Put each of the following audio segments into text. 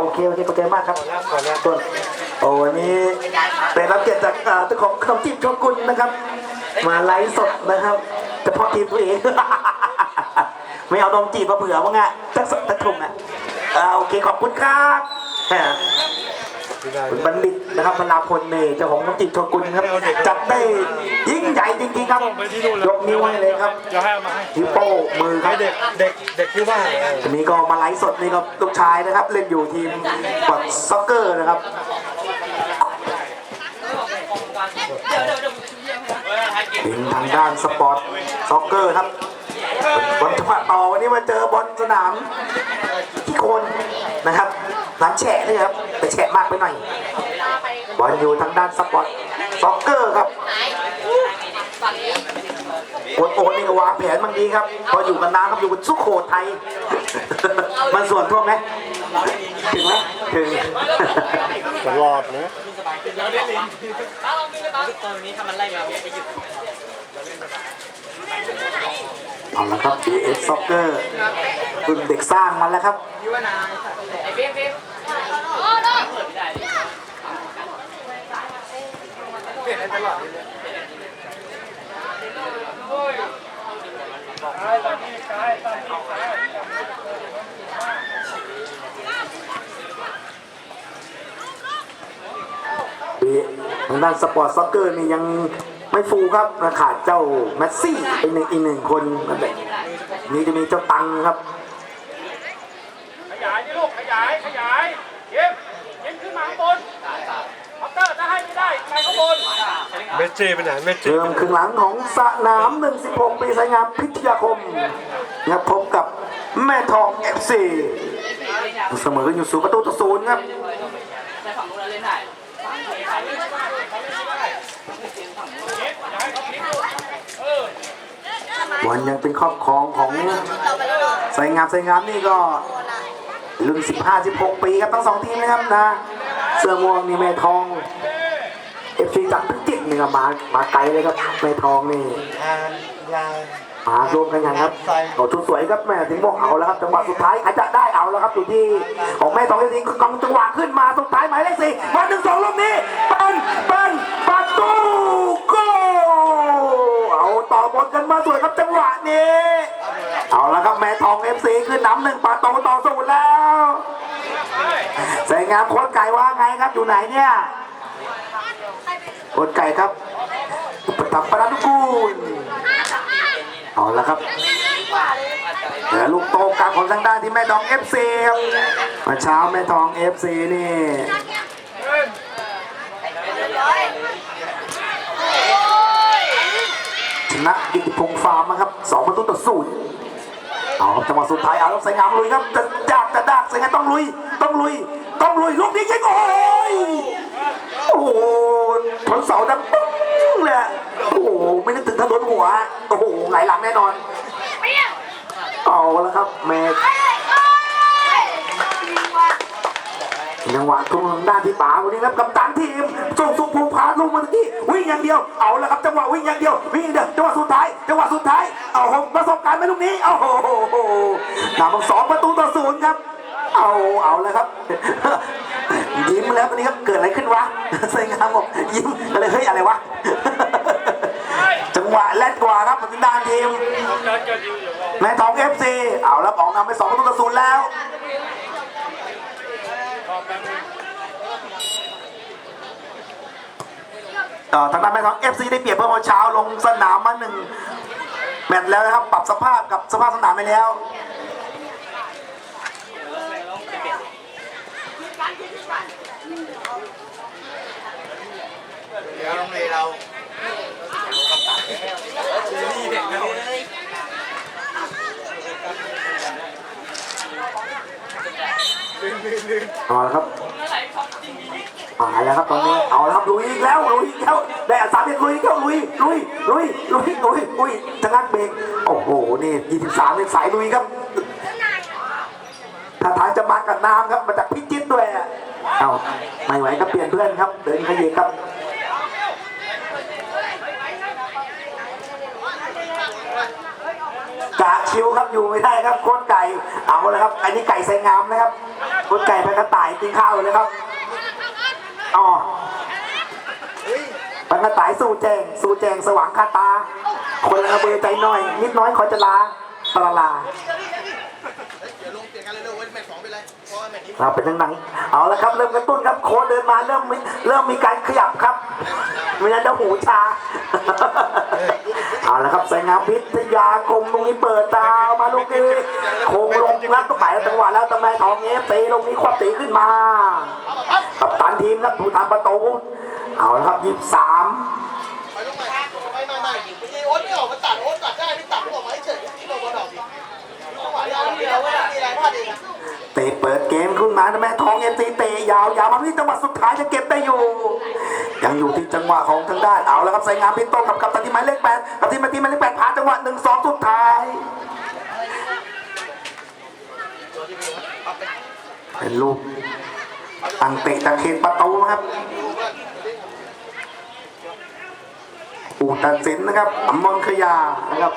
โอเคโอเคขอบใจมากครับต้นโอ้วันนี้ได้รับเกียรติจากอ่าเจ้าของขนมจีบโชกุนนะครับ มาไลฟ์สดนะครับเฉพาะทีมตัวเองไม่เอานมจีบมาเผื่อมั้งอะสักสักสักถุงอะอ่าโอเคขอบคุณครับแหมคุณบัณฑิตนะครับพลาพลเนยเจ้าของขนมจีบโชกุนครับจัดได้ยิ่ง ใหญ่จริงๆครับส่งไปที่นู่นเลยยกนิ้วให้เลยครับจะให้เอามาให้นิ้วโป้งมือครัให้บเด็กเด็กเด็กที่บ้านเออทีนี้ก็มาไลฟ์สดนี่ก็ลูกชายนะครับ เล่นอยู่ทีมบอลซ็อกเกอร์นะครับเป็นทางด้านสปอร์ตซ็อกเกอร์ครับบอลจังหวะต่อวันนี้มาเจอบอลสนามที่โคนนะครับน้ำแฉะนี่ครับแต่แฉะมากไปหน่อยบอลอยู่ทางด้านสปอร์ตซ็อกเกอร์ครับโอนโอนนี่ก็วางแผนบางดีครับ พออยู่กันนานครับอยู่กับสุโขทัย มันส่วนท่วมไหมถึงไหมถึงตลอดนะเอาละครับ BS Soccer รุ่นเด็กสร้างมาแล้วครับ ทางด้านสปอร์ตซ็อกเกอร์นี่ยังไม่ฟูครับขาดเจ้าแมสซี่เป็นหนึ่งอีกหนึ่งคนนั่นแหละนี่จะมีเจ้าตังครับ ขยายดิลูกขยายขยายเย็บเย็บขึ้นมาข้างบนพัตเตอร์ถ้าให้ไม่ได้ไปข้างบนเมสซี่ไปไหนเมสซี่เริ่มครึ่งหลังของสนาม116ปีสายงามพิทยาคมนะครับพบกับแม่ทอง FC เสมอกันอยู่ศูนย์ประตูต่อศูนย์ครับ วันยังเป็นครอบครองของสายงามสายงามนี่ก็รุ่น 15-16 ปีครับทั้งสองทีมนะครับนะ เสื้อม่วงนี่แม่ทองเอฟซีจากพิจิตรนี่ครับมามาไกลเลยครับแม่ทองนี่มารวมกันย่างครับโอ้ชุดสวยครับแม่ถึงบอกเอาแล้วครับจังหวะสุดท้ายอาจจะได้เอาแล้วครับอยู่ที่ของแม่ทองเอฟซีกองจังหวะขึ้นมาสุดท้ายหมายเลขสี่มาหนึ่งสองลูกนี้เป็นเป็นประตูโกล ต่อบอลกันมาสวยครับจังหวะนี้ เอาล้วครับแม่ทองเอฟซีขึ้นนำหนึ่งประตูต่อศูนย์แล้วสวยงามโค้ชไก่ว่าไงครับอยู่ไหนเนี่ยโค้ชไก่ครับประทับประนุกูลเอาละครับเดี๋ยวลูกโตกลางของทางด้านที่แม่ทองเอฟซีครับมาเช้าแม่ทองเอฟซีนี่ ชนะกิติพงฟาร์มนะครับสองประตูต่อศูนย์เอาครับจังหวะสุดท้ายเอาแล้วใส่งามลุยครับจะดากจะดักใส่งามต้องลุย ต้องลุย ต้องลุยลูกนี้ยิงโอ้ยโอ้โหทนเสาดังปุ้งเลยโอ้โหไม่นึกถึงถนนหัวโอ้โหไหลหลังแน่นอนเอาแล้วครับแม่ จังหวะทุ่งด้านที่ป๋าวันนี้ครับกับตันทีมส่งสุภูพาลูกมาที่วิ่งอย่างเดียวเอาแล้วครับจังหวะวิ่งอย่างเดียววิ่งอย่างเดียวจังหวะสุดท้ายจังหวะสุดท้ายเอาหกประสบการณ์ไหมลูกนี้เอาโอ้โหนำสองประตูต่อศูนย์ครับ เอาเอาแล้วครับยิ้มแล้ววันนี้ครับเกิดอะไรขึ้นวะสวยงามบอกยิ้มก็เลยเฮ้ยอะไรวะจังหวะแรดกว่าครับทางด้านทีมแม่ทองเอฟซีเอาแล้วออกนำไปสองประตูต่อศูนย์แล้ว ต่อ ทางด้านแม่ทองเอฟซีได้เปรียบเมื่อเช้าลงสนามมาหนึ่งแมตช์แล้วนะครับ ปรับสภาพกับสภาพสนามไปแล้วเดี๋ยวโรงเรียนเราเอาละครับ มาแล้วครับตอนนี้เอาละครับลุยอีกแล้วลุยอีกแล้วได้อัดสามเด็กลุยอีกแล้วลุยลุยลุยลุยลุยลุยจะงัดเบรกโอ้โหนี่ยี่สิบสามเป็นสายลุยครับถ้าทางจะมากับน้ำครับมาจากพิจิตรด้วยอะเอาไม่ไหวก็เปลี่ยนเพื่อนครับ เดินขยี้ครับไก่ะชิวครับอยู่ไม่ได้ครับโค้ชไก่เอาเลยครับ อันนี้ไก่ใส่งามนะครับโค้ชไก่เป็นกระต่ายกินข้าวเลยครับ อ๋อเป็นกระต่ายสู้แจง สู้แจงสว่างคาตา คนละเบอร์ใจน้อย นิดน้อยขอจะลาปลาลาเดี๋ยวลงเปลี่ยนกันเลยเลยเว้ยแมตช์สองไปเลยเพราะว่าแมตช์นี้เราเป็นยังไงเอาละครับ เริ่มกระตุ้นครับ โค้ชเดินมาเริ่มมีเริ่มมีการขยับครับไม่งั้นจะหูชาเอาละครับใส่งามพิทยาคมตรงนี้เปิดดาวมาลูกนี้โค้งลงรับก็ไปแล้วจังหวะแล้วตำแหน่งทองเอฟตีลงนี้ควับตีขึ้นมากับตัน ทีมครับผู้ทำประตูเอาละครับยี่สามไปลงใหม่ไม่ไม่ไม่ไม่โอ๊ตไม่ออกมาตัดโอ๊ตตัดได้ไม่ตัดไม่ออกมาเฉยที่เราบอลดอกเอาเดียวว่ามีอลาดเองนะเตะเปิดเกมขึ้นมาแม่ทองเอฟซีเตะยาวยาวมาที่จังหวะสุดท้ายจะเก็บได้อยู่ ยังอยู่ที่จังหวะของทางด้านเอาแล้วครับใส่งามพิโต้กับกับตันที่หมายเลขแปดกับที่มาที่หมายเลขแปดผ่านจังหวะหนึ่งสองสุดท้ายเป็นลูก ตั้งเตะตะเข็นประตูนะครับอูตัดสินนะครับอมรขยานะครับ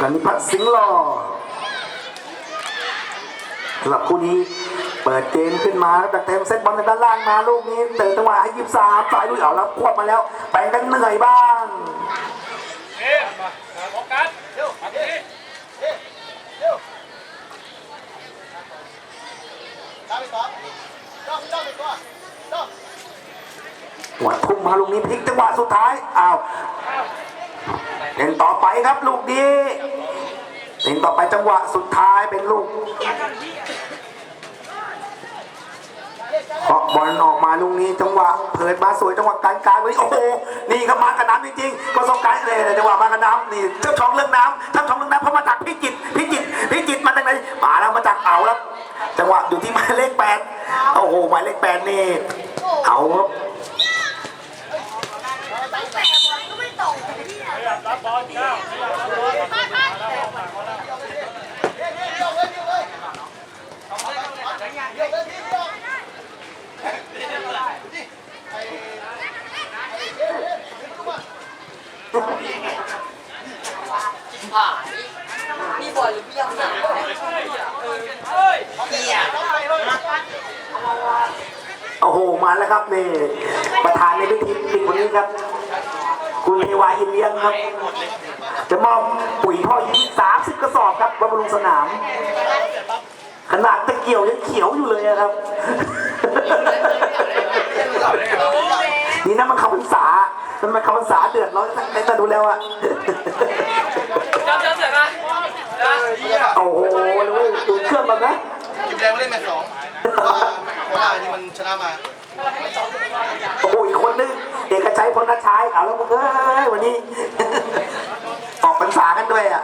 กันิพัฒน์สิงห์หล่อสำหรับคู่นี้เปิดเกมขึ้นมาแล้วแต่เต็มเซตบอลในด้านล่างมาลูกนี้เตะจังหวะให้ยิบสามสายลุยเอาแล้วควบมาแล้วแบ่งกันเหนื่อยบ้าง เอ๊ะมาโฟกัสเร็วมาทีนี้ ตามไปต่อจ้องจ้องไปตัวจ้อง หวัดทุ่มมาลูกนี้พลิกจังหวะสุดท้ายอ้าวเล่นต่อไปครับลูกนี้เล่นต่อไปจังหวะสุดท้ายเป็นลูกเพราะบอลออกมาลูกนี้จังหวะเปิดมาสวยจังหวะกลางกลางๆเลยโอ้โหนี่ครับมากระน้ำจริงๆประสบการณ์เลยจังหวะมากระน้ำนี่เจ้าทองเรื่องน้ำเจ้าทองเรื่องน้ำเพามาจากพิจิตพิจิตพิจิตมาจากไหนมาแล้วมาจากเอาแล้วจังหวะอยู่ที่หมายเลขแปดโอ้โหหมายเลขแปดนี่เอาครับ ขยับรับบอลก้าวขยับรับบอลมาแล้วมาแล้ว เดี๋ยวเลยเดี๋ยวเลยเดี๋ยวเลยพี่เดียว พี่บอลหรือพี่ยังหนัก โอ้โหมาแล้วครับนี่ประธานในพิธีปิดวันนี้ครับ คุณเทวาอินเลี้ยงครับ จะมอบปุ๋ยพ่อยิ้มสามสิบกระสอบครับบำรุงสนาม ขนาดตะเกียวยังเขียวอยู่เลยอะครับ นี่นะมันเข้าพรรษามันมาเข้าพรรษาเดือดร้อนตั้งแต่ดูแล้วอะจำจำเสร็จนะโอ้โหเลยดูเครื่องมันนะทีมแดงมาเล่นแมตช์สองเพราะว่าโคราชนี่มันชนะมา โอ้โหอีกคนนึงเอกชัยพลนชัยเอาแล้วมึงเอ้ยวันนี้ ออกพรรษากันด้วยอะ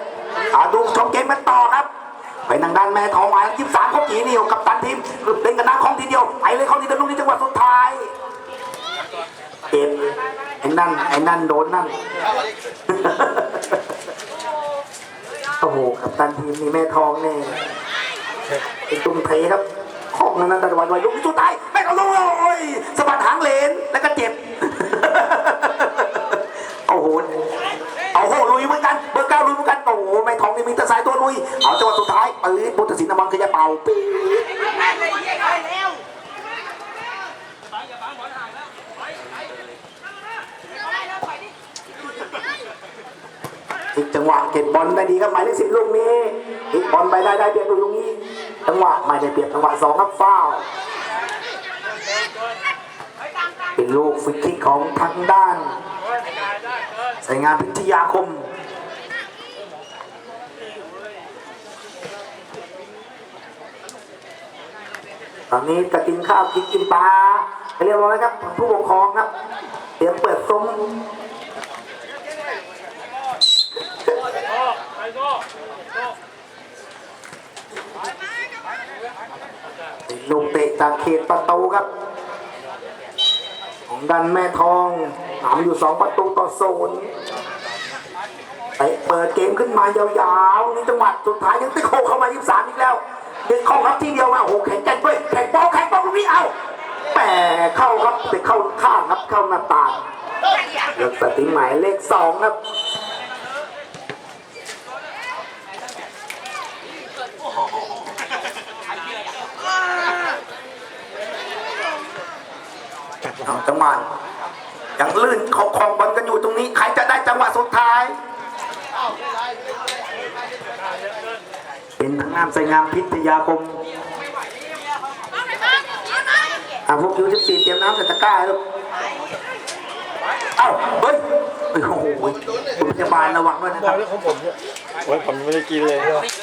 เอาดูชมเกมกันต่อครับ ไปทางด้านแม่ทองมายี่สามเขากี่นิ้วกับตันทีมเล่นกันน้ำของทีเดียวไปเลยเขาทีเดียวลูกนี้จังหวะสุดท้ายเก็บไอ้นั่นไอ้นั่นโดนนั่นโอ้โหกับตันทีมนี่แม่ทองเนี่ยเป็นตุ้มเทครับของนั้นแต่วันวันลูกนี้สุดท้ายแม่ทองโอ้ ยสะบัดหางเลนแล้วก็เจ็บ โอ้โหเอาโหลุยเหมือนกันเบอร์เก้าลุยเหมือนกันโอ้โหแม่ทองนี่มีแต่สายตัวลุยเอาจังหวะสุดท้ายปืนบุตรศิลป์นำมันคือจะเป่าปี๊ดอีกจังหวะเก็บบอลได้ดีครับหมายเลขสิบลูกนี้อีกบอลไปได้ได้เปรียบลูกนี้ จังหวะไม่ได้เปรียบจังหวะสองครับฟาว เป็นลูกฟรีคิกของทางด้านใส่งานพิทยาคมตอนนี้จะกินข้าวกินกินปลาเรียบร้อยแล้วครับ ผู้ปกครองครับ เตรียมเปิดซุ้มโอ้ไปโก้เป็นลูกเตะจากเขตประตูครับ ดันแม่ทองหามอยู่สองประตูต่อศูนย์เตะเปิดเกมขึ้นมายาวๆนี่จังหวัดสุดท้ายยังติโคเข้ามายิบสามอีกแล้วดึงเข้าครับทีเดียวมาโอ้โหแข็งแกร่งด้วยแข็งโป๊กแข็งโป๊กตรงนี้เอาแปะเข้าครับแต่เข้าข้างครับเข้าหน้าต่างเลือกสติหมายเลขสองครับ เอาจังหวะยังลื่นเขาคลองบอลกันอยู่ตรงนี้ ใครจะได้จังหวะสุดท้าย เป็นทางงามใส่งามพิทยาคมอะพวกยูสิบสี่เตรียมน้ำใส่ตะกร้าให้ลูกเอ้าเฮ้ยโอ้โหคุณพยาบาลระวังด้วยนะบคอรัลบเรื่องของผมเนี่ยโอ้ยผมไม่ได้กินเลย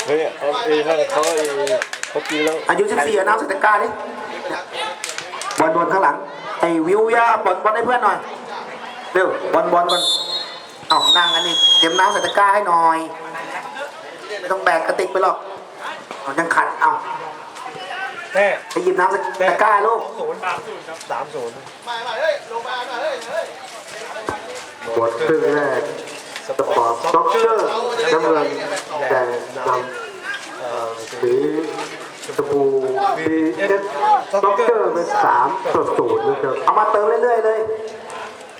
เฮ้ยเอาเอ้นั่นเขาไอ้เขากินแล้วอายุสิบสี่น้ำใส่ตะกร้าดิบอลบอลข้างหลัง ไอ้วิวยาบอลบอลให้เพื่อนหน่อยเร็วบอลบอลก่อนเอ้านั่งกันนี่เตรียมน้ำใส่ตะกร้าให้หน่อยไม่ต้องแบกกระติกไปหรอกเอายังขัดเอ้าแม่ไปหยิบน้ำใส่ตะกร้าลูกศูนย์สามศูนย์มามาเฮ้ยลงมาหน่อยเฮ้ยเฮ้ยบทครึ่งแรกสปอร์ตซ็อกเกอร์น้ำเงินแดงดำสี ชมพูบีเอสซ็อกเกอร์เป็นสามต่อศูนย์นะครับเอามาเติมเรื่อยๆเลย